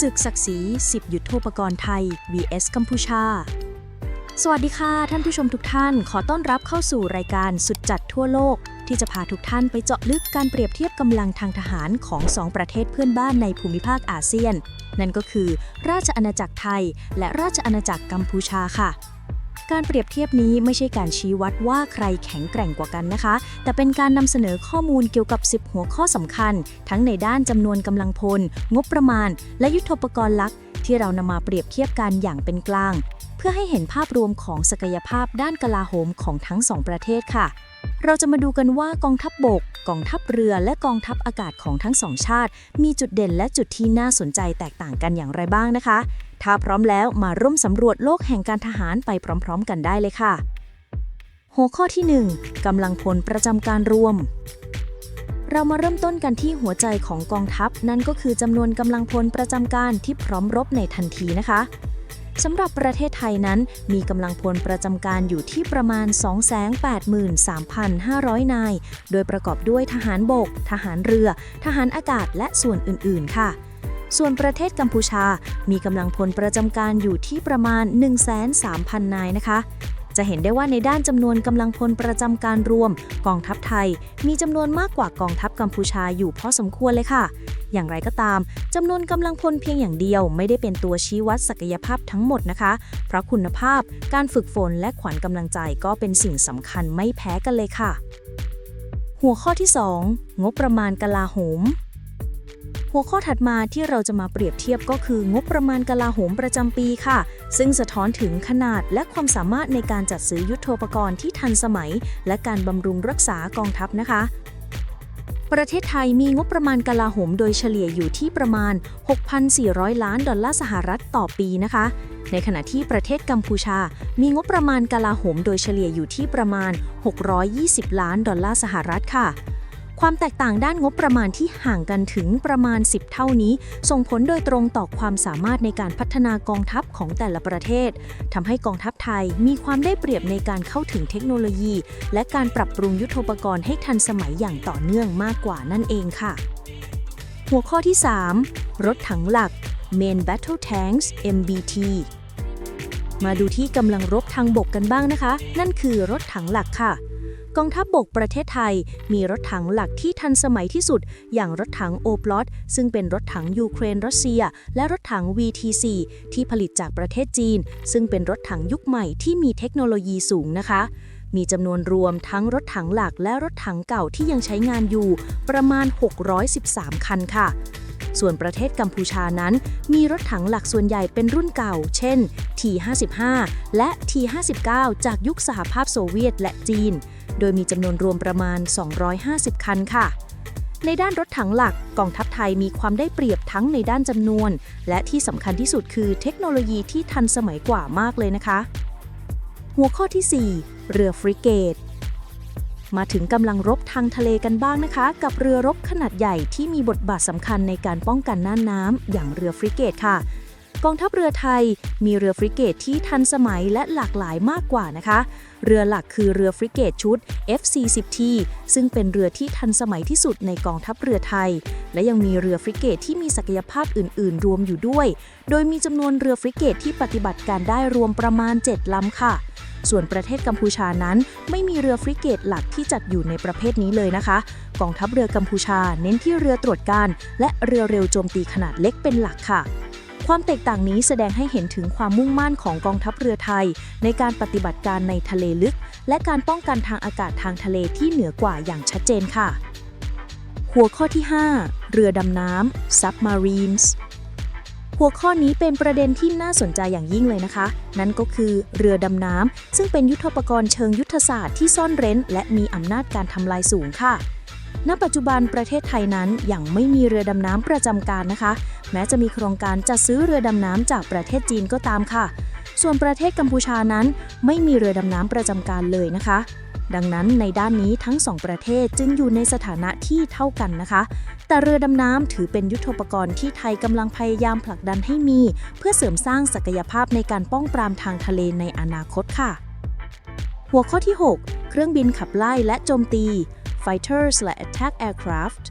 ศึกศักดิ์ศรี 10 ยุทธปกรณ์ไทย vs กัมพูชา สวัสดีค่ะท่านผู้ชมทุกท่าน ขอต้อนรับเข้าสู่รายการสุดจัดทั่วโลก ที่จะพาทุกท่านไปเจาะลึกการเปรียบเทียบกำลังทางทหารของสองประเทศเพื่อนบ้านในภูมิภาคอาเซียน นั่นก็คือ ราชอาณาจักรไทย และราชอาณาจักรกัมพูชาค่ะ การเปรียบเทียบนี้ไม่ใช่การชี้วัดว่าใครแข็งแกร่งกว่ากันนะคะ แต่เป็นการนำเสนอข้อมูลเกี่ยวกับ 10 หัวข้อสำคัญ ทั้งในด้านจำนวนกำลังพล งบประมาณ และยุทธปกรณ์ลักที่เรานำมาเปรียบเทียบกันอย่างเป็นกลาง เพื่อให้เห็นภาพรวมของศักยภาพด้านกลาโหมของทั้งสองประเทศค่ะ เราจะมาดูกันว่ากองทัพบบก กองทัพเรือและกองทัพอากาศของทั้งสองชาติ มีจุดเด่นและจุดที่น่าสนใจแตกต่างกันอย่างไรบ้างนะคะ ถ้าพร้อมแล้วมาร่วมสำรวจโลกแห่งการทหารไปพร้อม ๆ กันได้เลยค่ะ หัวข้อที่1กำลังพลประจำการรวม เรามาเริ่มต้นกันที่หัวใจของกองทัพ นั่นก็คือจำนวนกำลังพลประจำการที่พร้อมรบในทันทีนะคะสำหรับประเทศไทยนั้นมีกำลังพลประจำการอยู่ที่ประมาณ 283,500 นาย โดยประกอบด้วยทหารบก ทหารเรือ ทหารอากาศและส่วนอื่น ๆ ค่ะ ส่วนประเทศกัมพูชา มีกำลังพลประจำการอยู่ที่ประมาณ 13,000 นายนะคะ จะเห็นได้ว่าในด้านจำนวนกำลังพลประจำการรวม กองทัพไทย มีจำนวนมากกว่ากองทัพกัมพูชาอยู่พอสมควรเลยค่ะ อย่างไรก็ตามจำนวนกำลังพลเพียงอย่างเดียวไม่ได้เป็นตัวชี้วัดศักยภาพทั้งหมดนะคะ เพราะคุณภาพ การฝึกฝนและขวัญกำลังใจก็เป็นสิ่งสำคัญไม่แพ้กันเลยค่ะ หัวข้อที่ 2 งบประมาณกลาโหม หัวข้อถัดมาที่เราจะมาเปรียบเทียบก็คืองบประมาณกลาโหมประจำปีค่ะ ซึ่งสะท้อนถึงขนาดและความสามารถในการจัดซื้อยุทโธปกรณ์ที่ทันสมัย และการบำรุงรักษากองทัพนะคะ ประเทศไทยมีงบประมาณกลาโหมโดยเฉลี่ยอยู่ที่ประมาณ 6,400 ล้านดอลลาร์สหรัฐต่อปีนะคะ ในขณะที่ประเทศกัมพูชา มีงบประมาณกลาโหมโดยเฉลี่ยอยู่ที่ประมาณ 620 ล้านดอลลาร์สหรัฐค่ะ ความแตกต่างด้านงบประมาณที่ห่างกันถึงประมาณ 10 เท่านี้ ส่งผลโดยตรงต่อความสามารถในการพัฒนากองทัพของแต่ละประเทศทำให้กองทัพไทยมีความได้เปรียบในการเข้าถึงเทคโนโลยี และการปรับปรุงยุทโธปกรณ์ให้ทันสมัยอย่างต่อเนื่องมากกว่านั่นเองค่ะ หัวข้อที่ 3 รถถังหลัก Main Battle Tanks MBT มาดูที่กำลังรบทางบกกันบ้างนะคะ นั่นคือรถถังหลักค่ะ กองทัพบบกประเทศไทย มีรถถังหลักที่ทันสมัยที่สุด อย่างรถถังโอปลอตซึ่งเป็นรถถังยูเครนรัสเซีย และรถถัง VTC ที่ผลิตจากประเทศจีน ซึ่งเป็นรถถังยุคใหม่ที่มีเทคโนโลยีสูงนะคะมีจำนวนรวมทั้งรถถังหลักและรถถังเก่าที่ยังใช้งานอยู่ ประมาณ 613 คันค่ะ ส่วนประเทศกัมพูชานั้น มีรถถังหลักส่วนใหญ่เป็นรุ่นเก่า เช่น T55 และ T59 จากยุคสหภาพโซเวียตและจีน โดยมีจำนวนรวมประมาณ 250 คันค่ะ ในด้านรถถังหลักกองทัพไทยมีความได้เปรียบทั้งในด้านจำนวน และที่สำคัญที่สุดคือเทคโนโลยีที่ทันสมัยกว่ามากเลยนะคะ หัวข้อที่ 4 เรือฟริเกตมาถึงกำลังรบทางทะเลกันบ้างนะคะ กับเรือรบขนาดใหญ่ที่มีบทบาทสำคัญในการป้องกันน่านน้ำอย่างเรือฟริเกตค่ะ กองทัพเรือไทยมีเรือฟริเกตที่ทันสมัยและหลากหลายมากกว่านะคะ เรือหลักคือเรือฟริเกตชุด F40T ซึ่งเป็นเรือที่ทันสมัยที่สุดในกองทัพเรือไทย และยังมีเรือฟริเกตที่มีศักยภาพอื่น ๆ รวมอยู่ด้วย โดยมีจำนวนเรือฟริเกตที่ปฏิบัติการได้รวมประมาณ 7ลำค่ะส่วนประเทศกัมพูชานั้น ไม่มีเรือฟริเกตหลักที่จัดอยู่ในประเภทนี้เลยนะคะ กองทัพเรือกัมพูชาเน้นที่เรือตรวจการ และเรือเร็วโจมตีขนาดเล็กเป็นหลักค่ะ ความแตกต่างนี้แสดงให้เห็นถึงความมุ่งมั่นของกองทัพเรือไทย ในการปฏิบัติการในทะเลลึก และการป้องกันทางอากาศทางทะเลที่เหนือกว่าอย่างชัดเจนค่ะ หัวข้อที่ 5 เรือดำน้ำ submarines หัวข้อนี้เป็นประเด็นที่น่าสนใจอย่างยิ่งเลยนะคะ นั่นก็คือเรือดำน้ำ ซึ่งเป็นยุทธปกรณ์เชิงยุทธศาสตร์ที่ซ่อนเร้น และมีอำนาจการทำลายสูงค่ะ ณ ปัจจุบันประเทศไทยนั้นยังไม่มีเรือดำน้ำประจำการนะคะ แม้จะมีโครงการจัดซื้อเรือดำน้ำจากประเทศจีนก็ตามค่ะ ส่วนประเทศกัมพูชานั้น ไม่มีเรือดำน้ำประจำการเลยนะคะ ดังนั้นในด้านนี้ทั้งสองประเทศจึงอยู่ในสถานะที่เท่ากันนะคะ แต่เรือดำน้ำถือเป็นยุทธปกรณ์ที่ไทยกำลังพยายามผลักดันให้มี เพื่อเสริมสร้างศักยภาพในการป้องปรามทางทะเลในอนาคตค่ะ หัวข้อที่ 6 เครื่องบินขับไล่และโจมตี Fighters และ Attack Aircraft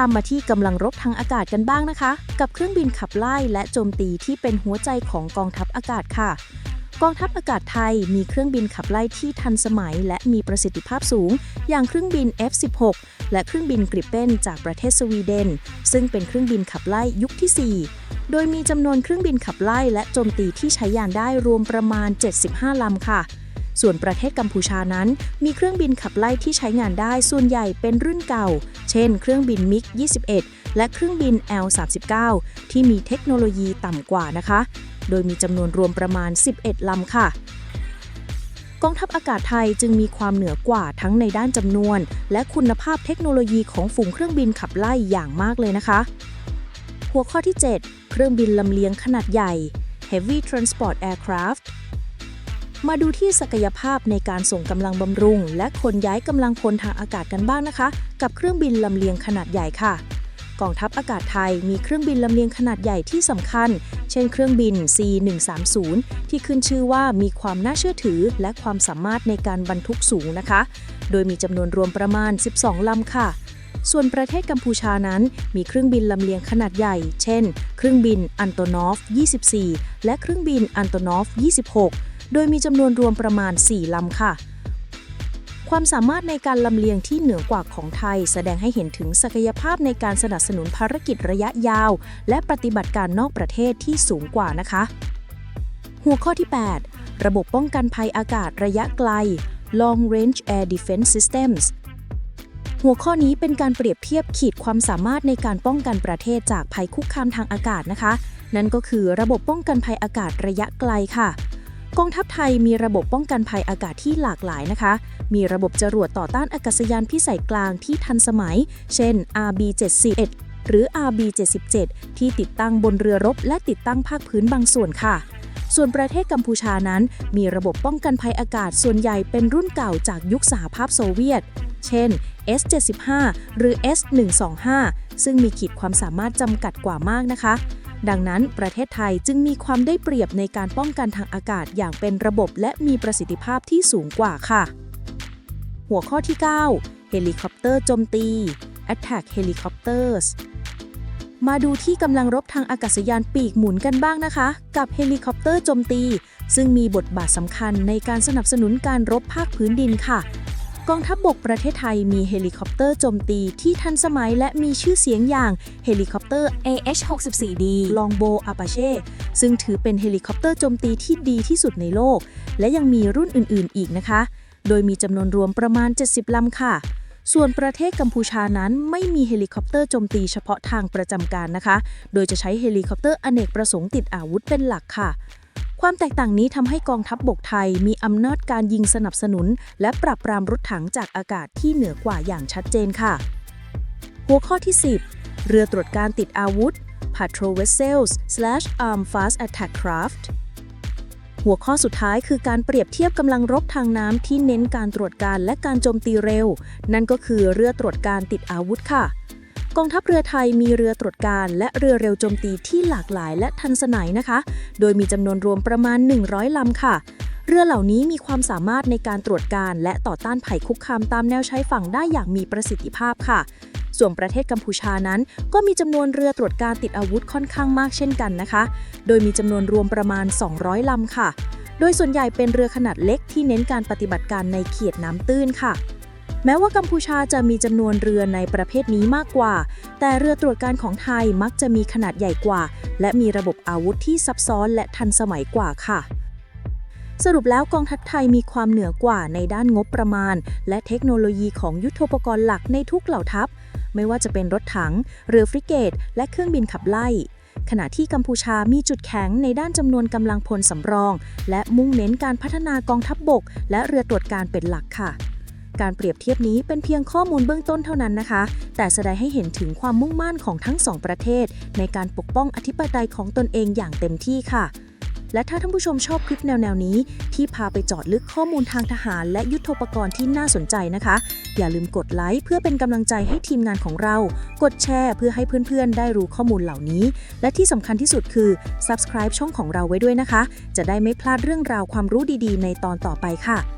ข้ามมาที่กำลังรบทางอากาศกันบ้างนะคะ กับเครื่องบินขับไล่และโจมตีที่เป็นหัวใจของกองทัพอากาศค่ะกองทัพอากาศไทยมีเครื่องบินขับไล่ที่ทันสมัย และมีประสิทธิภาพสูง อย่างเครื่องบิน F-16 และเครื่องบินกริปเปนจากประเทศสวีเดน ซึ่งเป็นเครื่องบินขับไล่ยุคที่ 4 โดยมีจำนวนเครื่องบินขับไล่และโจมตีที่ใช้ยานได้รวมประมาณ 75 ลำค่ะ ส่วนประเทศกัมพูชานั้น มีเครื่องบินขับไล่ที่ใช้งานได้ส่วนใหญ่เป็นรุ่นเก่า เช่น เครื่องบินมิก 21 และเครื่องบิน L39 ที่มีเทคโนโลยีต่ำกว่านะคะ โดยมีจำนวนรวมประมาณ 11 ลำค่ะกองทัพอากาศไทยจึงมีความเหนือกว่าทั้งในด้านจำนวน และคุณภาพเทคโนโลยีของฝูงเครื่องบินขับไล่อย่างมากเลยนะคะ หัวข้อที่ 7 เครื่องบินลำเลียงขนาดใหญ่ Heavy Transport Aircraft มาดูที่ศักยภาพในการส่งกำลังบำรุง และขนย้ายกำลังพลทางอากาศกันบ้างนะคะ กับเครื่องบินลำเลียงขนาดใหญ่ค่ะ กองทัพอากาศไทยมีเครื่องบินลำเลียงขนาดใหญ่ที่สำคัญ เช่นเครื่องบิน C130 ที่ขึ้นชื่อว่ามีความน่าเชื่อถือ และความสามารถในการบรรทุกสูงนะคะ โดยมีจำนวนรวมประมาณ 12 ลำค่ะส่วนประเทศกัมพูชานั้นมีเครื่องบินลำเลียงขนาดใหญ่ เช่น เครื่องบินอันโตนอฟ 24 และเครื่องบินอันโตนอฟ 26 โดยมีจำนวนรวมประมาณ 4 ลำค่ะ ความสามารถในการลำเลียงที่เหนือกว่าของไทย แสดงให้เห็นถึงศักยภาพในการสนับสนุนภารกิจระยะยาว และปฏิบัติการนอกประเทศที่สูงกว่านะคะ หัวข้อที่ 8 ระบบป้องกันภัยอากาศระยะไกล Long Range Air Defense Systems หัวข้อนี้เป็นการเปรียบเทียบขีดความสามารถในการป้องกันประเทศจากภัยคุกคามทางอากาศนะคะ นั่นก็คือระบบป้องกันภัยอากาศระยะไกลค่ะ กองทัพไทยมีระบบป้องกันภัยอากาศที่หลากหลายนะคะ มีระบบจรวดต่อต้านอากาศยานพิสัยกลางที่ทันสมัย เช่น RB-71 หรือ RB-77 ที่ติดตั้งบนเรือรบ และติดตั้งภาคพื้นบางส่วนค่ะ ส่วนประเทศกัมพูชานั้น มีระบบป้องกันภัยอากาศส่วนใหญ่เป็นรุ่นเก่าจากยุคสหภาพโซเวียต เช่น S75 หรือ S125 ซึ่งมีขีดความสามารถจำกัดกว่ามากนะคะ ดังนั้นประเทศไทยจึงมีความได้เปรียบในการป้องกันทางอากาศอย่างเป็นระบบและมีประสิทธิภาพที่สูงกว่าค่ะ หัวข้อที่ 9 เฮลิคอปเตอร์โจมตี Attack Helicopters มาดูที่กำลังรบทางอากาศยานปีกหมุนกันบ้างนะคะ กับเฮลิคอปเตอร์โจมตี ซึ่งมีบทบาทสำคัญในการสนับสนุนการรบภาคพื้นดินค่ะ กองทัพบบกประเทศไทยมีเฮลิคอปเตอร์โจมตีที่ทันสมัยและมีชื่อเสียงอย่างเฮลิคอปเตอร์ AH-64D Longbow Apache ซึ่งถือเป็นเฮลิคอปเตอร์โจมตีที่ดีที่สุดในโลก และยังมีรุ่นอื่นๆ อีกนะคะ โดยมีจำนวนรวมประมาณ 70 ลำค่ะ ส่วนประเทศกัมพูชานั้นไม่มีเฮลิคอปเตอร์โจมตีเฉพาะทางประจำการนะคะ โดยจะใช้เฮลิคอปเตอร์อเนกประสงค์ติดอาวุธเป็นหลักค่ะ ความแตกต่างนี้ทำให้กองทัพบบกไทยมีอำนาจการยิงสนับสนุน และปราบปรามรถถังจากอากาศที่เหนือกว่าอย่างชัดเจนค่ะ หัวข้อที่ 10 เรือตรวจการติดอาวุธ Patrol Vessels slash Armed Fast Attack Craft หัวข้อสุดท้ายคือการเปรียบเทียบกำลังรบทางน้ำที่เน้นการตรวจการและการโจมตีเร็ว นั่นก็คือเรือตรวจการติดอาวุธค่ะ กองทัพเรือไทยมีเรือตรวจการ และเรือเร็วโจมตีที่หลากหลายและทันสมัยนะคะ โดยมีจำนวนรวมประมาณ 100ลำค่ะ เรือเหล่านี้มีความสามารถในการตรวจการ และต่อต้านภัยคุกคามตามแนวชายฝั่งได้อย่างมีประสิทธิภาพค่ะ ส่วนประเทศกัมพูชานั้น ก็มีจำนวนเรือตรวจการติดอาวุธค่อนข้างมากเช่นกันนะคะ โดยมีจำนวนรวมประมาณ 200ลำค่ะ โดยส่วนใหญ่เป็นเรือขนาดเล็กที่เน้นการปฏิบัติการในเขียดน้ำตื้นค่ะ แม้ว่ากัมพูชาจะมีจำนวนเรือในประเภทนี้มากกว่า แต่เรือตรวจการของไทยมักจะมีขนาดใหญ่กว่า และมีระบบอาวุธที่ซับซ้อนและทันสมัยกว่าค่ะสรุปแล้วกองทัพไทยมีความเหนือกว่าในด้านงบประมาณ และเทคโนโลยีของยุทธปกรณ์หลักในทุกเหล่าทัพ ไม่ว่าจะเป็นรถถัง เรือฟริเกต และเครื่องบินขับไล่ ขณะที่กัมพูชามีจุดแข็งในด้านจำนวนกำลังพลสำรอง และมุ่งเน้นการพัฒนากองทัพบบก และเรือตรวจการเป็นหลักค่ะ การเปรียบเทียบนี้เป็นเพียงข้อมูลเบื้องต้นเท่านั้นนะคะ แต่แสดงให้เห็นถึงความมุ่งมั่นของทั้งสองประเทศ ในการปกป้องอธิปไตยของตนเองอย่างเต็มที่ค่ะ และถ้าท่านผู้ชมชอบคลิปแนวๆนี้ ที่พาไปเจอดลึกข้อมูลทางทหาร และยุทธปกรณ์ที่น่าสนใจนะคะ อย่าลืมกดไลค์เพื่อเป็นกำลังใจให้ทีมงานของเรา กดแชร์เพื่อให้เพื่อนๆ ได้รู้ข้อมูลเหล่านี้ และที่สำคัญที่สุดคือ subscribe ช่องของเราไว้ด้วยนะคะ จะได้ไม่พลาดเรื่องราวความรู้ดีๆ ในตอนต่อไปค่ะ